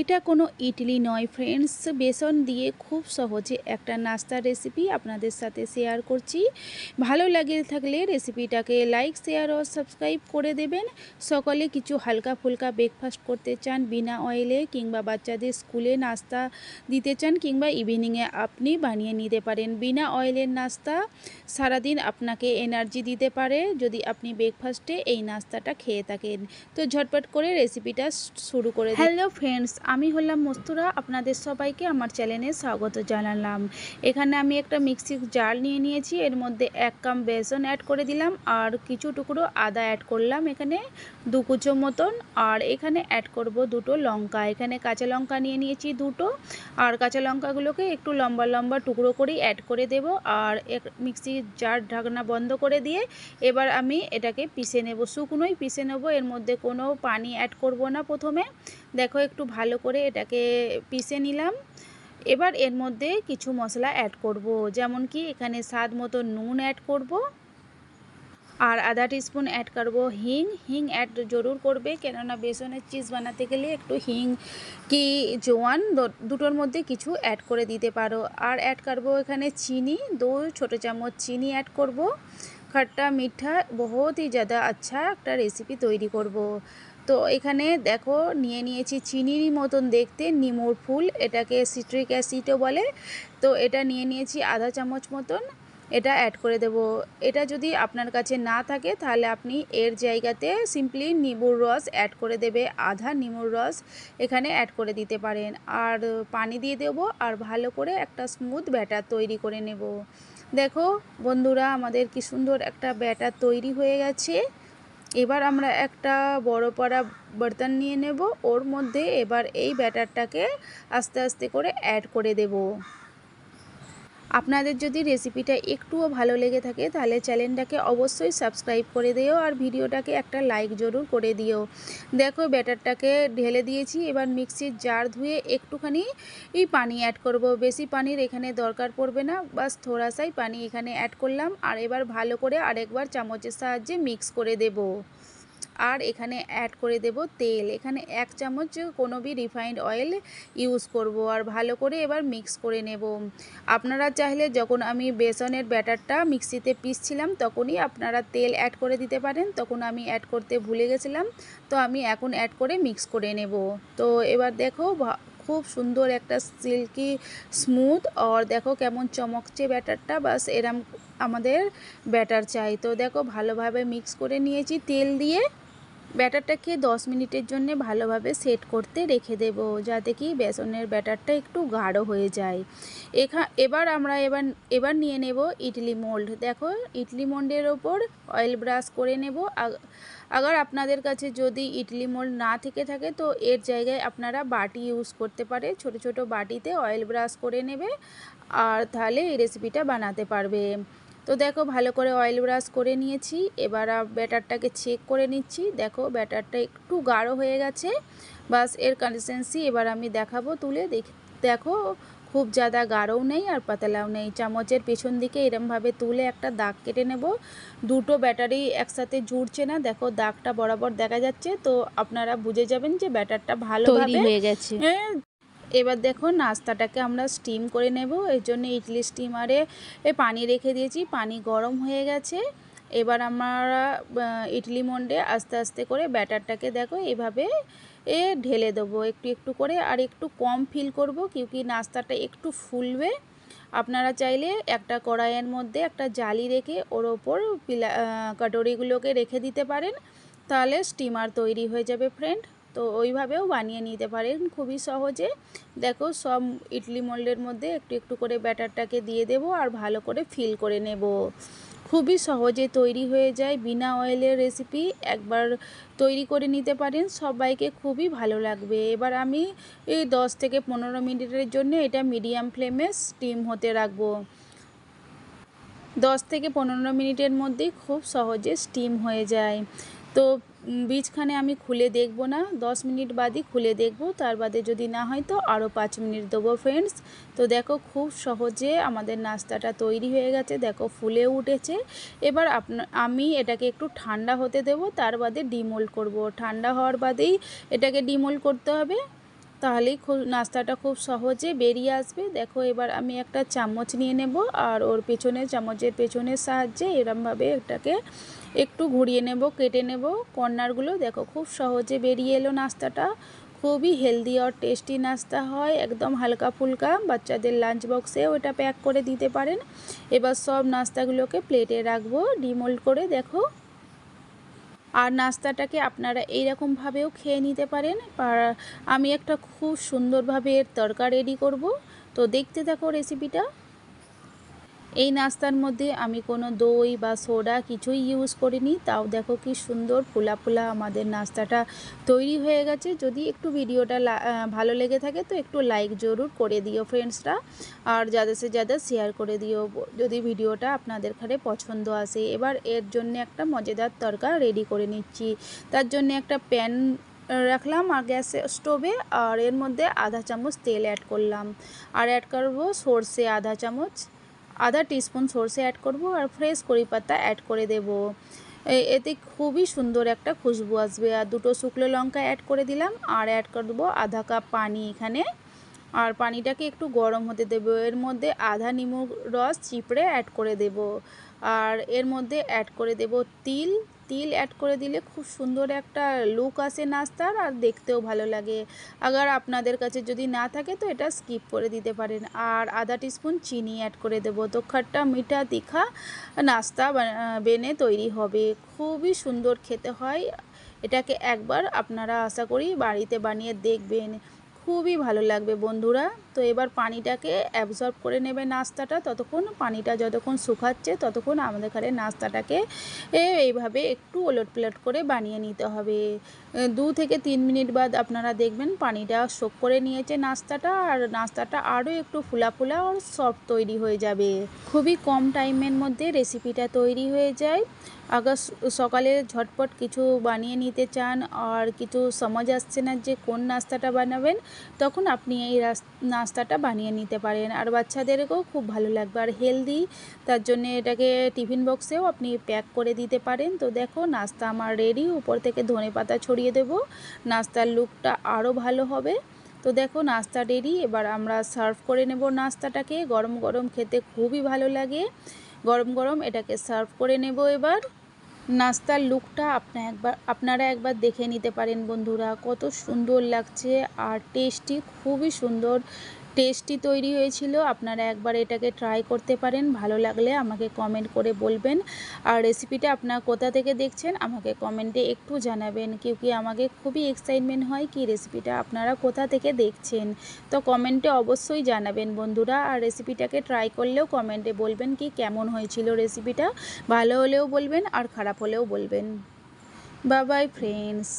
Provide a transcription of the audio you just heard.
এটা কোনো ইডলি নয় ফ্রেন্ডস বেসন দিয়ে খুব সহজে একটা নাস্তার রেসিপি আপনাদের সাথে শেয়ার করছি। ভালো লাগে থাকলে রেসিপিটাকে লাইক শেয়ার ও সাবস্ক্রাইব করে দেবেন। সকলে কিছু হালকা ফুলকা ব্রেকফাস্ট করতে চান বিনা অয়েলে কিংবা বাচ্চাদের স্কুলে নাস্তা দিতে চান কিংবা ইভিনিংয়ে আপনি বানিয়ে নিতে পারেন বিনা অয়েলের নাস্তা। সারাদিন আপনাকে এনার্জি দিতে পারে যদি আপনি ব্রেকফাস্টে এই নাস্তাটা খেয়ে থাকেন। তো ঝটপট করে রেসিপিটা শুরু করে হ্যালো ফ্রেন্ডস আমি হলাম মস্তুরা, আপনাদের সবাইকে আমার চ্যানেলে স্বাগত জানালাম। এখানে আমি একটা মিক্সি জার নিয়ে নিয়েছি, এর মধ্যে এক কাপ বেসন অ্যাড করে দিলাম, আর কিছু টুকরো আদা অ্যাড করলাম এখানে, দু কুচো মতন, আর এখানে অ্যাড করব দুটো লঙ্কা। এখানে কাঁচা লঙ্কা নিয়ে নিয়েছি দুটো, আর কাঁচা লঙ্কাগুলোকে একটু লম্বা লম্বা টুকরো করেই অ্যাড করে দেব, আর এক মিক্সি জার ঢাকনা বন্ধ করে দিয়ে এবার আমি এটাকে পিষে নেব। শুকনোই পিষে নেব, এর মধ্যে কোনো পানি অ্যাড করব না প্রথমে। দেখো একটু ভালো করে এটাকে পিষে নিলাম এবার এর মধ্যে কিছু মশলা অ্যাড করব যেমন কি এখানে স্বাদ মতো নুন অ্যাড করব আর আধা টিস্পুন অ্যাড করব হিং হিং অ্যাড জরুর করবে কেননা বেসনের চিজ বানাতে গেলে একটু হিং কি জোয়ান দুটোর মধ্যে কিছু অ্যাড করে দিতে পারো আর অ্যাড করব এখানে চিনি দু ছোটো চামচ চিনি অ্যাড করব খট্টা মিঠা বহুত হি ज़्यादा আচ্ছা একটা রেসিপি তৈরি করব তো এখানে দেখো, নিয়ে নিয়েছি চিনির মতন দেখতে নিমোর ফুল, এটাকে সিট্রিক অ্যাসিডও বলে। তো এটা নিয়ে নিয়েছি আধা চামচ মতন, এটা অ্যাড করে দেব। এটা যদি আপনার কাছে না থাকে, তাহলে আপনি এর জায়গাতে সিম্পলি নিবুর রস অ্যাড করে দেবে, আধা নিমুর রস এখানে অ্যাড করে দিতে পারেন। আর পানি দিয়ে দেব, আর ভালো করে একটা স্মুথ ব্যাটার তৈরি করে নেব। দেখো বন্ধুরা, আমাদের কি সুন্দর একটা ব্যাটার তৈরি হয়ে গেছে। এবার আমরা একটা বড় পারা বর্তন নিয়ে নেব। ওর মধ্যে এবার এই ব্যাটারটাকে আস্তে আস্তে করে অ্যাড করে দেব। আপনাদের যদি রেসিপিটা একটুও ভালো লেগে থাকে, তাহলে চ্যানেলটাকে অবশ্যই সাবস্ক্রাইব করে দিও আর ভিডিওটাকে একটা লাইক জরুর করে দিও। দেখো, ব্যাটারটাকে ঢেলে দিয়েছি, এবার মিক্সির জার ধুয়ে একটুখানি এই পানি অ্যাড করব। বেশি পানির এখানে দরকার পড়বে না, বাস থোড়াসাই পানি এখানে অ্যাড করলাম, আর এবার ভালো করে আরেকবার চামচের সাহায্যে মিক্স করে দেবো। আর এখানে অ্যাড করে দেব তেল। এখানে এক চামচ কোনো বি রিফাইন্ড অয়েল ইউজ করব আর ভালো করে এবার মিক্স করে নেব। আপনারা চাইলে যখন আমি বেসনের ব্যাটারটা মিক্সিতে পিসছিলাম তখনই আপনারা তেল অ্যাড করে দিতে পারেন। তখন আমি অ্যাড করতে ভুলে গেছিলাম, তো আমি এখন অ্যাড করে মিক্স করে নেব। তো এবার দেখো খুব সুন্দর একটা সিল্কি স্মুথ আর দেখো কেমন চমকছে ব্যাটারটা। বাস এরম আমাদের ব্যাটার চাই। তো দেখো ভালোভাবে মিক্স করে নিয়েছি তেল দিয়ে। ব্যাটারটাকে 10 মিনিটের জন্য ভালোভাবে সেট করতে রেখে দেব, যাতে কি বেসনের ব্যাটারটা একটু গাঢ় হয়ে যায়। এখা, এবার আমরা এবার এবার নিয়ে নেব ইডলি মোল্ড। দেখো, ইডলি মোল্ডের ওপর অয়েল ব্রাশ করে নেব। আগার আপনাদের কাছে যদি ইডলি মোল্ড না থেকে থাকে, তো এর জায়গায় আপনারা বাটি ইউজ করতে পারে। ছোট ছোট বাটিতে অয়েল ব্রাশ করে নেবে, আর তাহলে এই রেসিপিটা বানাতে পারবে। তো দেখো ভালো করে অয়েল ব্রাশ করে নিয়েছি। এবার ব্যাটারটাকে চেক করে নিচ্ছি। দেখো ব্যাটারটা একটু গাঢ় হয়ে গেছে। বাসের কনসিস্টেন্সি এবার আমি দেখাবো তুলে। দেখ দেখো খুব জাদা গাঢ়ও নেই আর পাতলাও নেই। চামচের পেছন দিকে এরমভাবে তুলে একটা দাগ কেটে নেব। দুটো ব্যাটারি একসাথে জুড়ছে না। দেখো দাগটা বরাবর দেখা যাচ্ছে। তো আপনারা বুঝে যাবেন যে ব্যাটারটা ভালো হয়ে গেছে। এবার দেখো নাস্তাটাকে আমরা স্টিম করে নেব। এর জন্য ইডলি স্টিমারে পানি রেখে দিয়েছি, পানি গরম হয়ে গেছে। এবার আমরা ইডলি মন্ডে আস্তে আস্তে করে ব্যাটারটাকে দেখো এভাবে এ ঢেলে দেবো। একটু একটু করে আর একটু কম ফিল করব কিউকি নাস্তাটা একটু ফুলবে। আপনারা চাইলে একটা কড়াইয়ের মধ্যে একটা জালি রেখে ওর ওপর পিলা কাটরিগুলোকে রেখে দিতে পারেন। তাহলে স্টিমার তৈরি হয়ে যাবে ফ্রেন্ড তো ওইভাবেও বানিয়ে নিতে পারেন। খুবই সহজে। দেখো সব ইডলি মোল্ডের মধ্যে একটু একটু করে ব্যাটারটাকে দিয়ে দেব আর ভালো করে ফিল করে নেব। খুবই সহজে তৈরি হয়ে যায় বিনা অয়েলের রেসিপি। একবার তৈরি করে নিতে পারেন, সবাইকে খুবই ভালো লাগবে। এবার আমি এই দশ থেকে পনেরো মিনিটের জন্য এটা মিডিয়াম ফ্লেমে স্টিম হতে রাখব। দশ থেকে পনেরো মিনিটের মধ্যেই খুব সহজে স্টিম হয়ে যায়। তো বীজখানে আমি খুলে দেখব না, দশ মিনিট বাদই খুলে দেখব, তার বাদে যদি না হয় তো আরও পাঁচ মিনিট দেবো ফ্রেন্ডস তো দেখো খুব সহজে আমাদের নাস্তাটা তৈরি হয়ে গেছে, দেখো ফুলে উঠেছে। এবার আমি এটাকে একটু ঠান্ডা হতে দেব, তার বাদে ডিমোল্ড করব। ঠান্ডা হওয়ার বাদেই এটাকে ডিমোল্ড করতে হবে, তাহলেই খুব নাস্তাটা খুব সহজে বেরিয়ে আসবে। দেখো এবার আমি একটা চামচ নিয়ে নেব, আর ওর পেছনে চামচের পেছনের সাহায্যে এরমভাবে এটাকে একটু ঘুরিয়ে নেব, কেটে নেব। কর্নারগুলো দেখো, খুব সহজে বেরিয়ে এলো নাস্তাটা। খুবই হেলদি আর টেস্টি নাস্তা হয়, একদম হালকা ফুলকা। বাচ্চাদের লাঞ্চ বক্সেও এটা প্যাক করে দিতে পারেন। এবার সব নাস্তাগুলোকে প্লেটে রাখব, ডিমোল্ড করে দেখো। আর নাস্তাটাকে আপনারা এইরকমভাবেও খেয়ে নিতে পারেন। আমি একটা খুব সুন্দরভাবে এর তরকা রেডি করব। তো দেখতে থাকো রেসিপিটা এই নাস্তার মধ্যে আমি কোনো দই বা সোডা কিছুই ইউজ করিনি। তাও দেখো কি সুন্দর ফুলা ফুলা আমাদের নাস্তাটা তৈরি হয়ে গেছে। যদি একটু ভিডিওটা ভালো লেগে থাকে তো একটু লাইক জরুর করে দিও ফ্রেন্ডসরা আর যাদের সে যাদের শেয়ার করে দিও। যদি ভিডিওটা আপনাদের ঘরে পছন্দ আসে। এবার এর জন্য একটা মজাদার তরকা রেডি করে নিচ্ছি। তার জন্য একটা প্যান রাখলাম আর গ্যাসে স্টোভে। আর এর মধ্যে আধা চামচ তেল অ্যাড করলাম। আর অ্যাড করব সর্ষে আধা চামচ আধা টিস্পুন সর্ষে অ্যাড করব আর ফ্রেশ করি পাতা অ্যাড করে দেব। এতে খুবই সুন্দর একটা খুশবু আসবে। আর দুটো শুকনো লঙ্কা অ্যাড করে দিলাম আর অ্যাড করে দেবো আধা কাপ পানি এখানে। আর পানিটাকে একটু গরম হতে দেবো। এর মধ্যে আধা নিমু রস চিপড়ে অ্যাড করে দেব। আর এর মধ্যে অ্যাড করে দেব তিল তিল অ্যাড করে দিলে খুব সুন্দর একটা লুক আসে নাস্তার আর দেখতেও ভালো লাগে। আগার আপনাদের কাছে যদি না থাকে তো এটা স্কিপ করে দিতে পারেন। আর আধা টিস্পুন চিনি অ্যাড করে দেবো। তো খাট্টা মিঠা তিখা নাস্তা বেনে তৈরি হবে। খুবই সুন্দর খেতে হয়। এটাকে একবার আপনারা আশা করি বাড়িতে বানিয়ে দেখবেন। খুবই ভালো লাগবে বন্ধুরা। তো এবার পানিটাকে অ্যাবজর্ব করে নেবে নাস্তাটা। ততক্ষণ পানিটা যতক্ষণ শুকাচ্ছে ততক্ষণ আমাদের ঘরে নাস্তাটাকে এইভাবে একটু ওলট প্লট করে বানিয়ে নিতে হবে। দু থেকে তিন মিনিট বাদ আপনারা দেখবেন পানিটা শোক করে নিয়েছে নাস্তাটা আর নাস্তাটা আরও একটু ফুলা ফুলা আর সফট তৈরি হয়ে যাবে। খুবই কম টাইমের মধ্যে রেসিপিটা তৈরি হয়ে যায়। আগার সকালে ঝটপট কিছু বানিয়ে নিতে চান আর কিছু সময় আসছে না যে কোন নাস্তাটা বানাবেন তখন আপনি এই নাস্তাটা বানিয়ে নিতে পারেন। আর বাচ্চাদেরকেও খুব ভালো লাগবে। আর হেলদি, তার জন্য এটাকে টিফিন বক্সেও আপনি প্যাক করে দিতে পারেন। তো দেখো, নাস্তা আমার রেডি। উপর থেকে ধনে পাতা ছড়িয়ে দেব। নাস্তার লুকটা আরও ভালো হবে। তো দেখো, নাস্তা রেডি। এবার আমরা সার্ভ করে নেব নাস্তাটাকে। গরম গরম খেতে খুবই ভালো লাগে। গরম গরম এটাকে সার্ভ করে নেব এবার। নাস্তার লুকটা আপনার একবার, আপনারা একবার দেখে নিতে পারেন বন্ধুরা। কত সুন্দর লাগছে আর টেস্টি খুবই সুন্দর। টেস্টি তৈরি হয়েছিল। আপনারা একবার এটাকে ট্রাই করতে পারেন, ভালো লাগলে আমাকে কমেন্ট করে বলবেন। আর রেসিপিটা আপনার কোথা থেকে দেখছেন, আমাকে কমেন্টে একটু জানাবেন। কেউ কি আমাকে খুবই এক্সাইটমেন্ট হয় কি রেসিপিটা আপনারা কোথা থেকে দেখছেন? তো কমেন্টে অবশ্যই জানাবেন বন্ধুরা। আর রেসিপিটাকে ট্রাই করলেও কমেন্টে বলবেন কি কেমন হয়েছিল রেসিপিটা ভালো হলেও বলবেন আর খারাপ হলেও বলবেন। বাবাই ফ্রেন্ডস